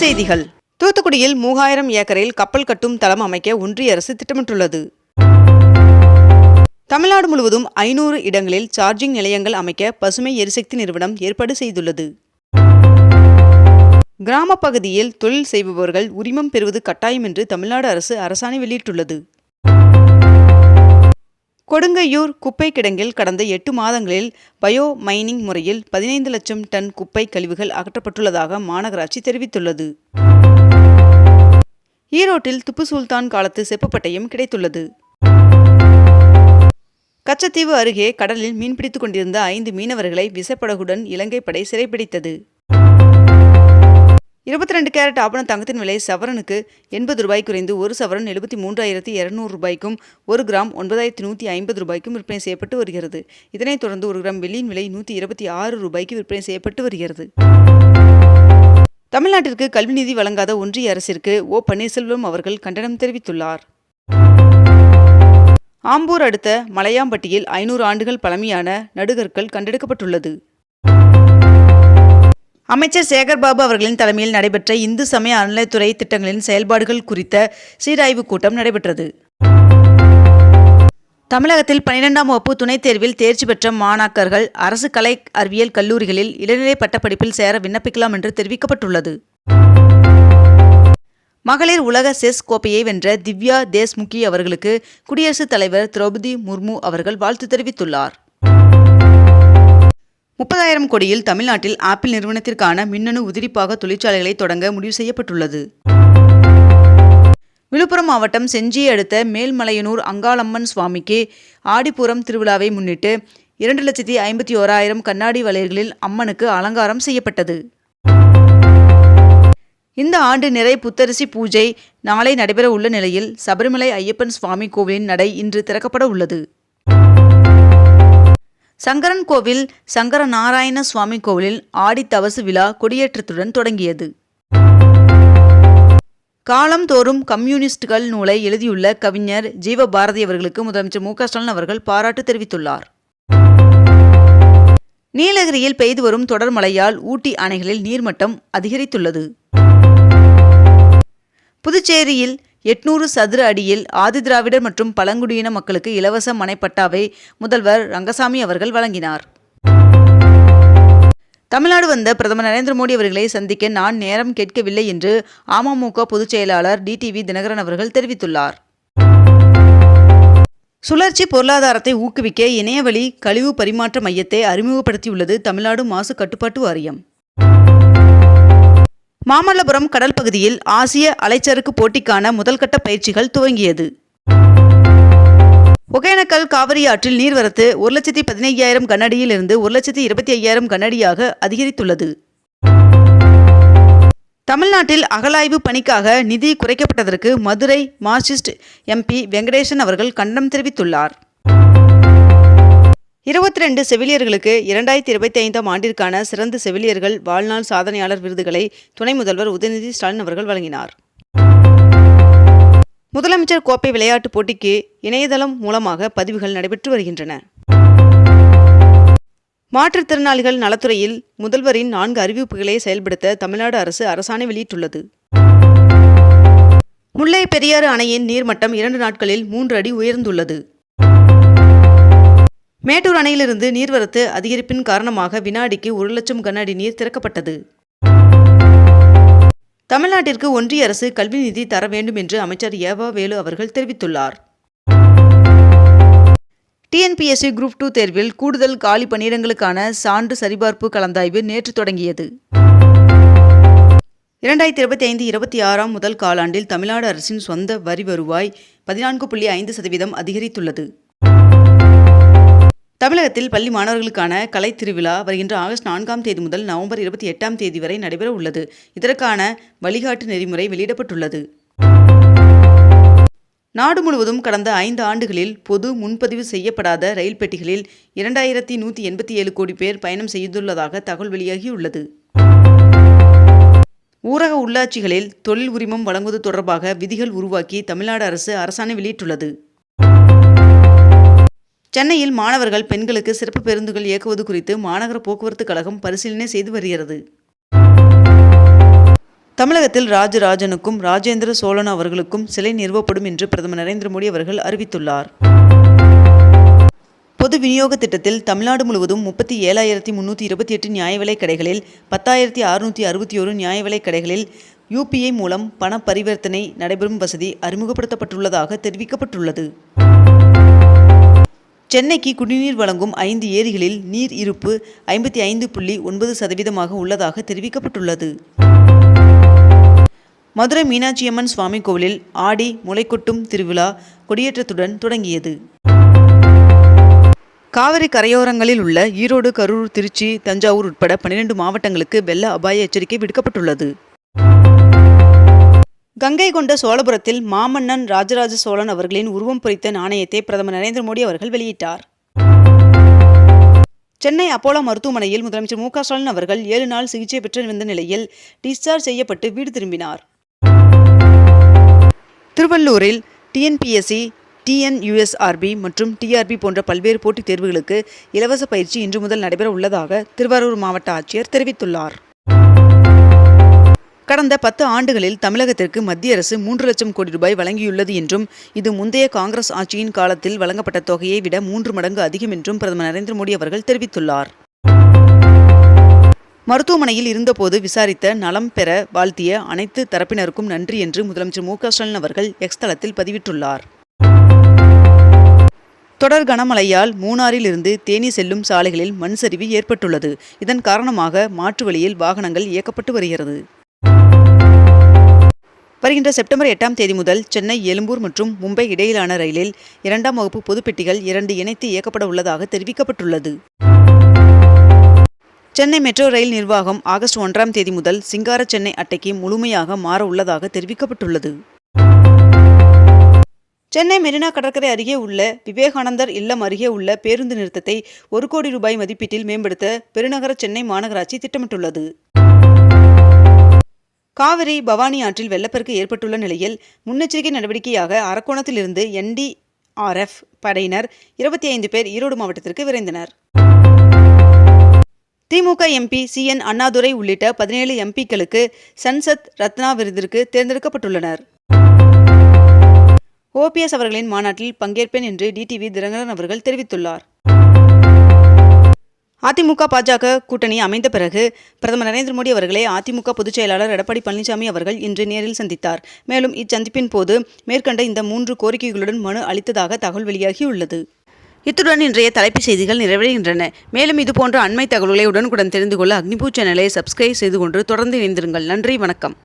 செய்திகள். தூத்துக்குடியில் மூவாயிரம் ஏக்கரில் கப்பல் கட்டும் தளம் அமைக்க ஒன்றிய அரசு திட்டமிட்டுள்ளது. தமிழ்நாடு முழுவதும் ஐநூறு இடங்களில் சார்ஜிங் நிலையங்கள் அமைக்க பசுமை எரிசக்தி நிறுவனம் ஏற்பாடு செய்துள்ளது. கிராம பகுதியில் தொழில் செய்பவர்கள் உரிமம் பெறுவது கட்டாயம் என்று தமிழ்நாடு அரசு அரசாணை வெளியிட்டுள்ளது. கொடுங்கையூர் குப்பை கிடங்கில் கடந்த எட்டு மாதங்களில் பயோ மைனிங் முறையில் பதினைந்து லட்சம் டன் குப்பை கழிவுகள் அகற்றப்பட்டுள்ளதாக மாநகராட்சி தெரிவித்துள்ளது. ஈரோட்டில் துப்பு சுல்தான் காலத்து செப்புப்பட்டையும் கிடைத்துள்ளது. கச்சத்தீவு அருகே கடலில் மீன்பிடித்துக் கொண்டிருந்த ஐந்து மீனவர்களை விசப்படகுடன் இலங்கை படை சிறைப்பிடித்தது இருபத்தி ரெண்டு கேரட் ஆபண தங்கத்தின் விலை சவரனுக்கு எண்பது ரூபாய் குறைந்து ஒரு சவரன் எழுபத்தி மூன்றாயிரத்தி இரநூறு ரூபாய்க்கும் ஒரு கிராம் ஒன்பதாயிரத்தி நூற்றி ஐம்பது ரூபாய்க்கும் விற்பனை செய்யப்பட்டு வருகிறது. இதனைத் தொடர்ந்து ஒரு கிராம் வெள்ளியின் விலை நூற்றி இருபத்தி ஆறு ரூபாய்க்கு விற்பனை செய்யப்பட்டு வருகிறது. தமிழ்நாட்டிற்கு கல்வி நிதி வழங்காத ஒன்றிய அரசிற்கு ஓ. பன்னீர்செல்வம் அவர்கள் கண்டனம் தெரிவித்துள்ளார். ஆம்பூர் அடுத்த மலையாம்பட்டியில் ஐநூறு ஆண்டுகள் பழமையான நடுகற்கள் கண்டெடுக்கப்பட்டுள்ளது. அமைச்சர் சேகர்பாபு அவர்களின் தலைமையில் நடைபெற்ற இந்து சமய அறநிலைத்துறை திட்டங்களின் செயல்பாடுகள் குறித்த சீராய்வுக் கூட்டம் நடைபெற்றது. தமிழகத்தில் பனிரெண்டாம் வகுப்பு துணைத் தேர்வில் தேர்ச்சி பெற்ற மாணாக்கர்கள் அரசு கலை அறிவியல் கல்லூரிகளில் இளநிலை பட்டப்படிப்பில் சேர விண்ணப்பிக்கலாம் என்று தெரிவிக்கப்பட்டுள்ளது. மகளிர் உலக செஸ் கோப்பையை வென்ற திவ்யா தேஷ்முகி அவர்களுக்கு குடியரசுத் தலைவர் திரௌபதி முர்மு அவர்கள் வாழ்த்து தெரிவித்துள்ளார். முப்பதாயிரம் கோடியில் தமிழ்நாட்டில் ஆப்பிள் நிறுவனத்திற்கான மின்னணு உதிரிப்பாக தொழிற்சாலைகளை தொடங்க முடிவு செய்யப்பட்டுள்ளது. விழுப்புரம் மாவட்டம் செஞ்சியை அடுத்த மேல்மலையனூர் அங்காளம்மன் சுவாமிக்கு ஆடிப்பூரம் திருவிழாவை முன்னிட்டு இரண்டு லட்சத்தி ஐம்பத்தி ஓராயிரம் கண்ணாடி வளையல்களில் அம்மனுக்கு அலங்காரம் செய்யப்பட்டது. இந்த ஆண்டு நிறை புத்தரிசி பூஜை நாளை நடைபெற உள்ள நிலையில் சபரிமலை ஐயப்பன் சுவாமி கோவிலின் நடை இன்று திறக்கப்பட உள்ளது. சங்கரன் கோவில் சங்கர நாராயண சுவாமி கோவிலில் ஆடி தவசு விழா கொடியேற்றத்துடன் தொடங்கியது. காலம்தோறும் கம்யூனிஸ்டுகள் நூலை எழுதியுள்ள கவிஞர் ஜீவபாரதி அவர்களுக்கு முதலமைச்சர் மு ஸ்டாலின் அவர்கள் பாராட்டு தெரிவித்துள்ளார். நீலகிரியில் பெய்து வரும் தொடர் மழையால் ஊட்டி அணைகளில் நீர்மட்டம் அதிகரித்துள்ளது. புதுச்சேரியில் எட்நூறு சதுர அடியில் ஆதிதிராவிடர் மற்றும் பழங்குடியின மக்களுக்கு இலவச மனைப்பட்டாவை முதல்வர் ரங்கசாமி அவர்கள் வழங்கினார். தமிழ்நாடு வந்த பிரதமர் நரேந்திர மோடி அவர்களை சந்திக்க நான் நேரம் கேட்கவில்லை என்று அமமுக பொதுச் செயலாளர் டிடிவி தினகரன் அவர்கள் தெரிவித்துள்ளார். சுழற்சி பொருளாதாரத்தை ஊக்குவிக்க இணையவழி கழிவு பரிமாற்ற மையத்தை அறிமுகப்படுத்தியுள்ளது தமிழ்நாடு மாசு கட்டுப்பாட்டு வாரியம். மாமல்லபுரம் கடல் பகுதியில் ஆசிய அலைச்சறுக்கு போட்டிக்கான முதல்கட்ட பயிற்சிகள் துவங்கியது. ஒகேனக்கல் காவிரி ஆற்றில் நீர்வரத்து ஒரு லட்சத்தி பதினையாயிரம் கனஅடியில் இருந்து ஒரு லட்சத்தி இருபத்தி ஐயாயிரம் கனஅடியாக அதிகரித்துள்ளது. தமிழ்நாட்டில் அகலாய்வு பணிக்காக நிதி குறைக்கப்பட்டதற்கு மதுரை மார்க்சிஸ்ட் எம்பி வெங்கடேசன் அவர்கள் கண்டனம் தெரிவித்துள்ளார். இருபத்தி ரெண்டு செவிலியர்களுக்கு இரண்டாயிரத்தி இருபத்தி ஐந்தாம் ஆண்டிற்கான சிறந்த செவிலியர்கள் வாழ்நாள் சாதனையாளர் விருதுகளை துணை முதல்வர் உதயநிதி ஸ்டாலின் அவர்கள் வழங்கினார். முதலமைச்சர் கோப்பை விளையாட்டுப் போட்டிக்கு இணையதளம் மூலமாக பதிவுகள் நடைபெற்று வருகின்றன. மாற்றுத்திறனாளிகள் நலத்துறையில் முதல்வரின் நான்கு அறிவிப்புகளை செயல்படுத்த தமிழ்நாடு அரசு அரசாணை வெளியிட்டுள்ளது. முல்லை பெரியாறு அணையின் நீர்மட்டம் இரண்டு நாட்களில் மூன்று அடி உயர்ந்துள்ளது. மேட்டூர் அணையிலிருந்து நீர்வரத்து அதிகரிப்பின் காரணமாக வினாடிக்கு ஒரு லட்சம் கனஅடி நீர் திறக்கப்பட்டது. தமிழ்நாட்டிற்கு ஒன்றிய அரசு கல்வி நிதி தர வேண்டும் என்று அமைச்சர் ஏவா வேலு அவர்கள் தெரிவித்துள்ளார். டிஎன்பிஎஸ்சி குரூப் டூ தேர்வில் கூடுதல் காலி பணியிடங்களுக்கான சான்று சரிபார்ப்பு கலந்தாய்வு நேற்று தொடங்கியது. இரண்டாயிரத்தி இருபத்தி ஐந்து இருபத்தி ஆறாம் முதல் காலாண்டில் தமிழ்நாடு அரசின் சொந்த வரி வருவாய் பதினான்கு புள்ளி ஐந்து சதவீதம் அதிகரித்துள்ளது. தமிழகத்தில் பள்ளி மாணவர்களுக்கான கலை திருவிழா வருகின்ற ஆகஸ்ட் நான்காம் தேதி முதல் நவம்பர் இருபத்தி எட்டாம் தேதி வரை நடைபெற உள்ளது. இதற்கான வழிகாட்டு நெறிமுறை வெளியிடப்பட்டுள்ளது. நாடு முழுவதும் கடந்த ஐந்து ஆண்டுகளில் பொது முன்பதிவு செய்யப்படாத ரயில் பெட்டிகளில் இரண்டாயிரத்தி நூற்றி எண்பத்தி ஏழு கோடி பேர் பயணம் செய்துள்ளதாக தகவல் வெளியாகியுள்ளது. ஊரக உள்ளாட்சிகளில் தொழில் உரிமம் வழங்குவது தொடர்பாக விதிகள் உருவாக்கி தமிழ்நாடு அரசு அரசாணை வெளியிட்டுள்ளது. சென்னையில் மாணவர்கள் பெண்களுக்கு சிறப்பு பேருந்துகள் இயக்குவது குறித்து மாநகர போக்குவரத்து கழகம் பரிசீலனை செய்து வருகிறது. தமிழகத்தில் ராஜராஜனுக்கும் ராஜேந்திர சோழன் அவர்களுக்கும் சிலை நிறுவப்படும் என்று பிரதமர் நரேந்திர மோடி அவர்கள் அறிவித்துள்ளார். பொது விநியோக திட்டத்தில் தமிழ்நாடு முழுவதும் முப்பத்தி ஏழாயிரத்தி முன்னூற்றி இருபத்தி எட்டு நியாய கடைகளில் பத்தாயிரத்தி அறுநூற்றி அறுபத்தி ஒரு நியாய கடைகளில் யூபிஐ மூலம் பண பரிவர்த்தனை நடைபெறும் வசதி அறிமுகப்படுத்தப்பட்டுள்ளதாக தெரிவிக்கப்பட்டுள்ளது. சென்னைக்கு குடிநீர் வழங்கும் ஐந்து ஏரிகளில் நீர் இருப்பு ஐம்பத்தி ஐந்து புள்ளி ஒன்பது சதவீதமாக உள்ளதாக தெரிவிக்கப்பட்டுள்ளது. மதுரை மீனாட்சியம்மன் சுவாமி கோவிலில் ஆடி முளைக்கொட்டும் திருவிழா கொடியேற்றத்துடன் தொடங்கியது. காவிரி கரையோரங்களில் உள்ள ஈரோடு கரூர் திருச்சி தஞ்சாவூர் உட்பட பன்னிரண்டு மாவட்டங்களுக்கு வெள்ள அபாய எச்சரிக்கை விடுக்கப்பட்டுள்ளது. கங்கை கொண்ட சோழபுரத்தில் மாமன்னன் ராஜராஜ சோழன் அவர்களின் உருவம் பொறித்த நாணயத்தை பிரதமர் நரேந்திர மோடி அவர்கள் வெளியிட்டார். சென்னை அப்போலோ மருத்துவமனையில் முதலமைச்சர் மு க ஸ்டாலின் அவர்கள் ஏழு நாள் சிகிச்சை பெற்று வந்த நிலையில் டிஸ்சார்ஜ் செய்யப்பட்டு வீடு திரும்பினார். திருவள்ளூரில் டிஎன்பிஎஸ்சி டிஎன்யூஎஸ்ஆர்பி மற்றும் டிஆர்பி போன்ற பல்வேறு போட்டித் தேர்வுகளுக்கு இலவச பயிற்சி இன்று முதல் நடைபெற உள்ளதாக திருவாரூர் மாவட்ட ஆட்சியர் தெரிவித்துள்ளார். கடந்த பத்து ஆண்டுகளில் தமிழகத்திற்கு மத்திய அரசு மூன்று லட்சம் கோடி ரூபாய் வழங்கியுள்ளது என்றும் இது முந்தைய காங்கிரஸ் ஆட்சியின் காலத்தில் வழங்கப்பட்ட தொகையை விட மூன்று மடங்கு அதிகம் என்றும் பிரதமர் நரேந்திர மோடி அவர்கள் தெரிவித்துள்ளார். மருத்துவமனையில் இருந்தபோது விசாரித்த நலம் பெற வாழ்த்திய அனைத்து தரப்பினருக்கும் நன்றி என்று முதலமைச்சர் மு க ஸ்டாலின் அவர்கள் எக்ஸ் தளத்தில் பதிவிட்டுள்ளார். தொடர் கனமழையால் மூணாறில் இருந்து தேனி செல்லும் சாலைகளில் மண் சரிவு ஏற்பட்டுள்ளது. இதன் காரணமாக மாற்று வழியில் வாகனங்கள் இயக்கப்பட்டு வருகிறது. வருகின்ற செப்டம்பர் எட்டாம் தேதி முதல் சென்னை எழும்பூர் மற்றும் மும்பை இடையிலான ரயிலில் இரண்டாம் வகுப்பு பொதுப்பெட்டிகள் இரண்டு இணைத்து இயக்கப்பட உள்ளதாக தெரிவிக்கப்பட்டுள்ளது. சென்னை மெட்ரோ ரயில் நிர்வாகம் ஆகஸ்ட் ஒன்றாம் தேதி முதல் சிங்கார சென்னை அட்டைக்கு முழுமையாக மாற உள்ளதாக தெரிவிக்கப்பட்டுள்ளது. சென்னை மெரினா கடற்கரை அருகே உள்ள விவேகானந்தர் இல்லம் அருகே உள்ள பேருந்து நிறுத்தத்தை ஒரு கோடி ரூபாய் மதிப்பீட்டில் மேம்படுத்த பெருநகர சென்னை மாநகராட்சி திட்டமிட்டுள்ளது. காவிரி பவானி ஆற்றில் வெள்ளப்பெருக்கு ஏற்பட்டுள்ள நிலையில் முன்னெச்சரிக்கை நடவடிக்கையாக அரக்கோணத்திலிருந்து என்டிஆர்எஃப் படையினர் இருபத்தி ஐந்து பேர் ஈரோடு மாவட்டத்திற்கு விரைந்தனர். DMK MP C N Annadurai உள்ளிட்ட பதினேழு எம்பிக்களுக்கு சன்சத் ரத்னா விருதிற்கு தேர்ந்தெடுக்கப்பட்டுள்ளனர். ஓபிஎஸ் அவர்களின் மாநாட்டில் பங்கேற்பேன் என்று டிடிவி தினகரன் அவர்கள் தெரிவித்துள்ளார். அதிமுக பாஜக கூட்டணி அமைந்த பிறகு பிரதமர் நரேந்திர மோடி அவர்களை அதிமுக பொதுச் செயலாளர் எடப்பாடி பழனிசாமி அவர்கள் இன்று நேரில் சந்தித்தார். மேலும் இச்சந்திப்பின் போது மேற்கண்ட இந்த மூன்று கோரிக்கைகளுடன் மனு அளித்ததாக தகவல் வெளியாகியுள்ளது. இத்துடன் இன்றைய தலைப்புச் செய்திகள் நிறைவடைகின்றன. மேலும் இதுபோன்ற அண்மை தகவல்களை உடனுக்குடன் தெரிந்து கொள்ள அக்னிபூ சேனலை சப்ஸ்கிரைப் செய்து கொண்டு தொடர்ந்து இணைந்திருங்கள். நன்றி வணக்கம்.